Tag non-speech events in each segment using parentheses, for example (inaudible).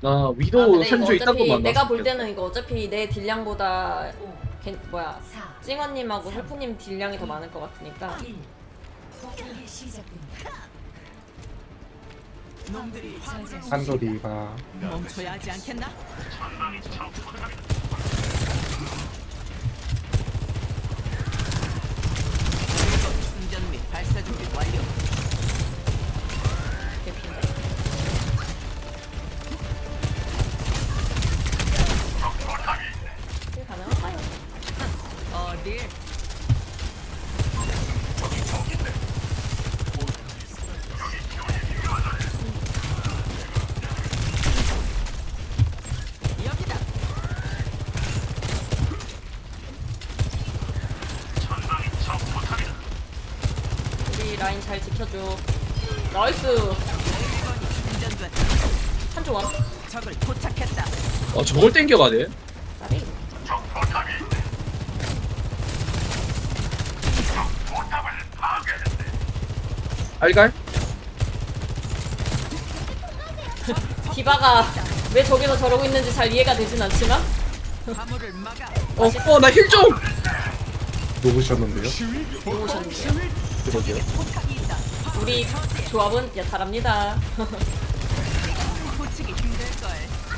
나 아, 위도 근데 이거 산조 있다고 어차피 만났어. 내가 볼 때는 이거 어차피 내 딜량보다 걔, 뭐야 4, 찡언님하고 헬프님 딜량이 더 많을 것 같으니까 1. 공격이 시작됩니다. 놈들이 저지하십시오. 한돌이가 멈춰야 하지 않겠나? 충전 및 발사 준비 완료. 개피인데 딜 가능할까요? 어딜? 여기다. 우리 라인 잘 지켜줘 나이스 적을 포착했다. 아 저걸 땡겨가네. 나비 알갈? 디바가 왜 저기서 저러고 있는지 잘 이해가 되진 않지만 화물을 막아. 어, 어, 나 힐 좀! 녹으셨는데요? 오셨네요 그러게요. 우리 조합은 걸. (laughs)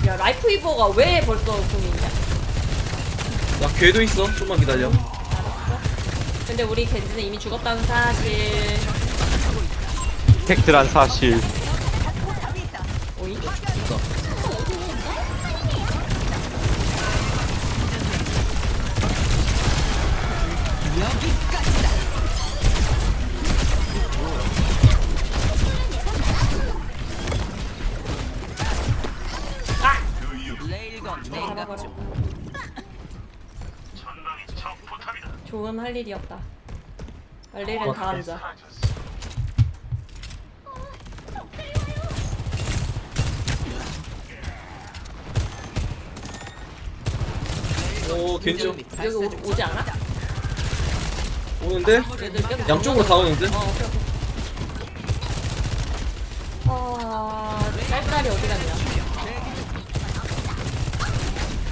야 라이프 이버가 왜 벌써 궁이 있냐 나 궤도 있어. 좀만 기다려. 알았어 근데 우리 겐지는 이미 죽었다는 사실 팩트란 사실. 오이 여기까지다. 냉각 중. 좋은 할 일이었다. 말일은 다 앉아 오, 겐지. 충전 및 여기 오, 오지 않아? 오는데? 얘들 계속 양쪽으로 다 오는데? 어 오케이 오케이. 아 짤짤이 어디 갔냐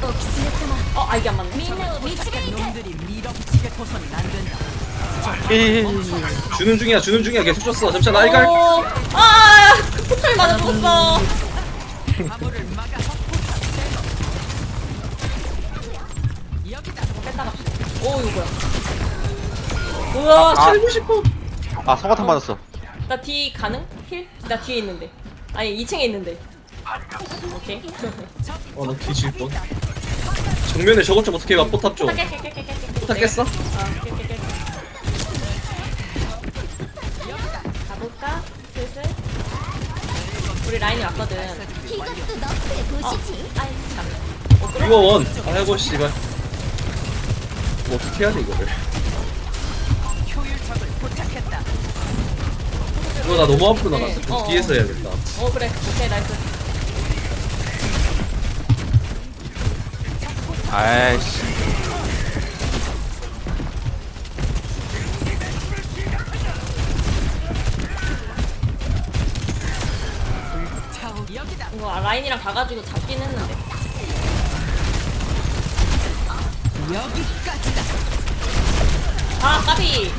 어 아 이게 안 맞네 놈들이 밀어붙이게 도선이 안 된다. 주는 중이야, 주는 중이야. 계속 줬어. 잠시만, 나 알갈? 어, 아 포탈 맞아 죽었어 화물을 막아. 포탑 제거. 여기다. 뺐다 갑시다 오 이거 뭐야 우와 아. 살고 싶어. 아 성화탄 맞았어 나 뒤 가능? 힐? 나 뒤에 있는데 아니 2층에 있는데 오케이 어, 나 뒤질 뻔. 정면에 저것 좀 어떻게 해봐, 포탑 좀. 포탑 깼어? 가볼까? 슬슬 우리 라인이 왔거든 이것도 너프의 도시지. 아이 참 이거 원. 아이고, 씨발. 뭐 어떻게 해야 돼, 이거를. 이거 나 너무 앞으로 나갔어. 좀 어, 어. 뒤에서 해야겠다. 어 그래 오케이 나이스 아이씨. 이거 아, 라인이랑 가가지고 잡긴 했는데 여기까지다. 아 까비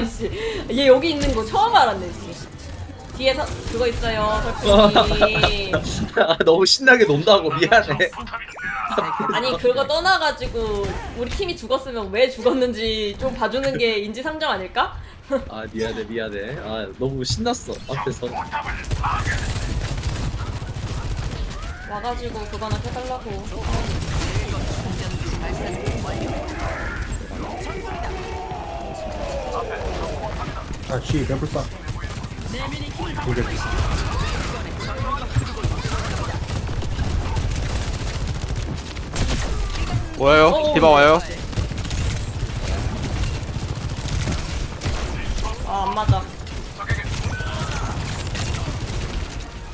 무친석양 씨. 얘 여기 있는 거 처음 알았네, 씨. 뒤에 서 그거 있어요. 아, (laughs) 너무 신나게 논다고 미안해. 아니 그거 떠나가지고 우리 팀이 죽었으면 왜 죽었는지 좀 봐주는 게 인지상정 아닐까? (laughs) 아 미안해 미안해. 아 너무 신났어 앞에서. 와가지고 그거나 해달라고. 아씨 매불사 공격 와요 디바 와요 아안 맞아.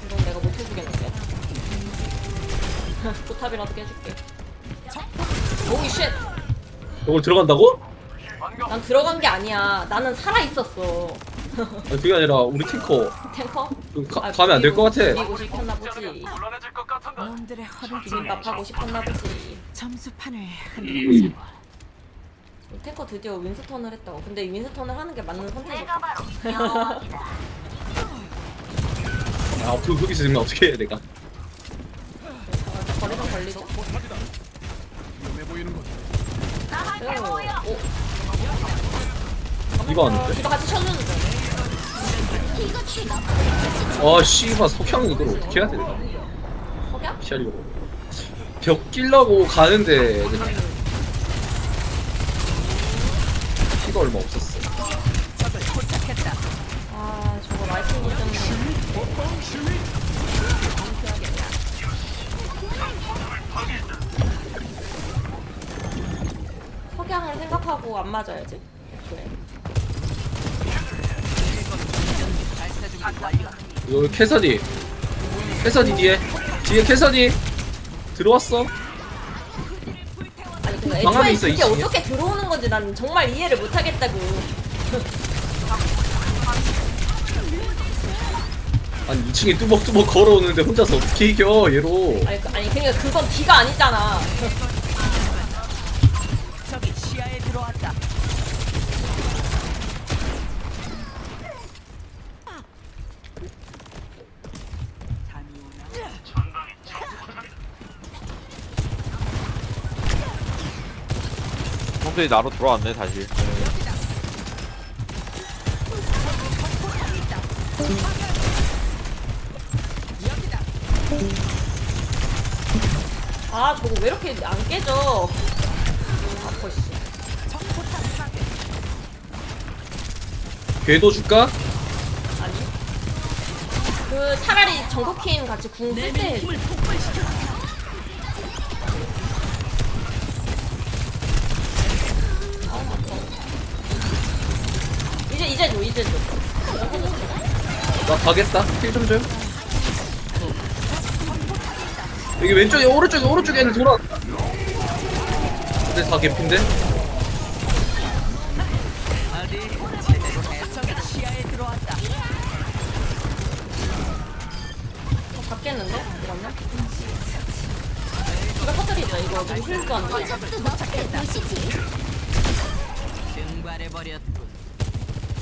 이건 내가 못 해주겠는데. (laughs) 포탑이라도 깨줄게. 오이 쉣. 이걸 들어간다고? 난 들어간 게 아니야. 나는 살아 있었어. 아니, 그게 아니라 우리 탱커 탱커? 그 가, 아, 가면 안 될 것 같아 비비고 싶었나 보지. 놈들의 허를 비빔밥 하고 싶었나 보지. 점수판을 흔들어보자고. 탱커 드디어 윈스턴을 했다고. 근데 윈스턴을 하는 게 맞는 선택이야. (laughs) 아 그, 거기서 지금 어떻게 해 내가 거리가 걸리죠. 오, 이거 왔는데 이거 같이 쳐주는 거. 아 씨발 석양 이걸 어떻게 해야 돼 석양? 피하려고 벽 끼려고 가는데 피가 얼마 없었어. 아 저거 라이팅 때문에. 석양을 생각하고 안 맞아야지. 이거 캐서디 캐서디 뒤에 뒤에 캐서디 들어왔어 아니 근데 방안에 애초에 있어, 그게. 어떻게 들어오는 건지 난 정말 이해를 못 하겠다고. 아니 2층에 뚜벅뚜벅 걸어오는데 혼자서 어떻게 이겨 얘로 아니, 그- 아니 그러니까 그건 D가 아니잖아. 형들이 나로 돌아왔네 다시 아 저거 왜 이렇게 안 깨져? 아퍼 씨. 궤도 줄까? 아니. 그 차라리 정국팀 같이 궁쓸 때. 이제 줘. 나 가겠다 힐좀 줘. 여기 왼쪽에 오른쪽에 오른쪽에 애들 돌아 근데 다 개핀데? 어? 이거 터뜨리자 이거 지금 힐도 안 돼. 이것도 너프의 도시지. 증발해 버렸군.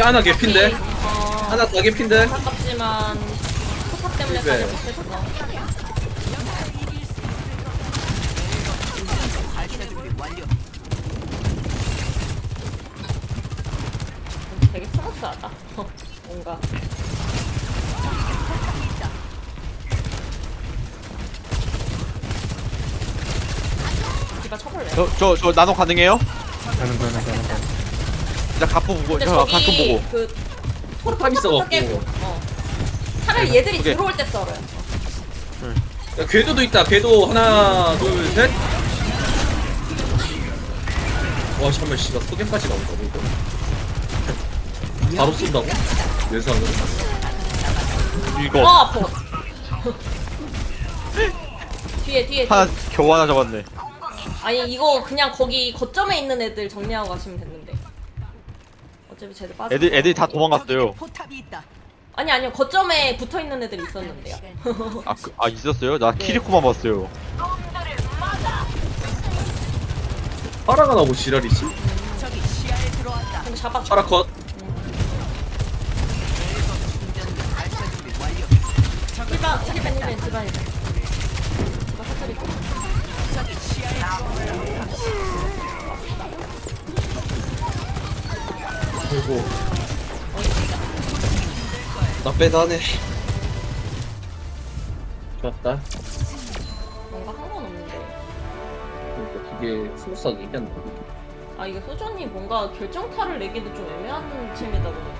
이 하나 개핀데? 어, 하나 다 개핀데? 아깝지만 포탑 때문에 네. 가지 못했어. 준비 완료. 되게 스무스하다. (laughs) 뭔가. 디바 쳐볼래? 저 저 저 나노 가능해요? 가는 거야 가는 거야 나 가끔 보고 근데 저 가끔 저기 보고 그 토르 탑 있어갖고. 깨고. 어. 차라리 얘들이 오케이. 들어올 때 썰어요. 야, 궤도도 있다 궤도 하나 둘 셋 와 잠깐만 씨발 소개까지 나온다고 이거 바로 쏜다고? 예상으로 어 이거 아파. (laughs) 뒤에 뒤에. 하나 뒤에. 겨우 하나 잡았네 아니 이거 그냥 거기 거점에 있는 애들 정리하고 가시면 됐는데. 어차피 쟤들 빠져. 애들 애들이 다 도망갔어요 포탑이 있다. 아니 아니요 거점에 붙어 있는 애들 있었는데요. 아, 그, 아 있었어요? 나 네. 키리코만 봤어요 파라가 나고 지랄이지? 적이 시야에 들어왔다. 그럼 잡아. 파라 컷 터뜨리고. 적이 시야에 들어왔다. 아이고. 나 빼다네. 좋았다. 뭔가 한 건 없는데. 그러니까 그게 스무스하게 이겼나. 아 이게 소전이 뭔가 결정타를 내기도 좀 애매한 챔이다 보니까.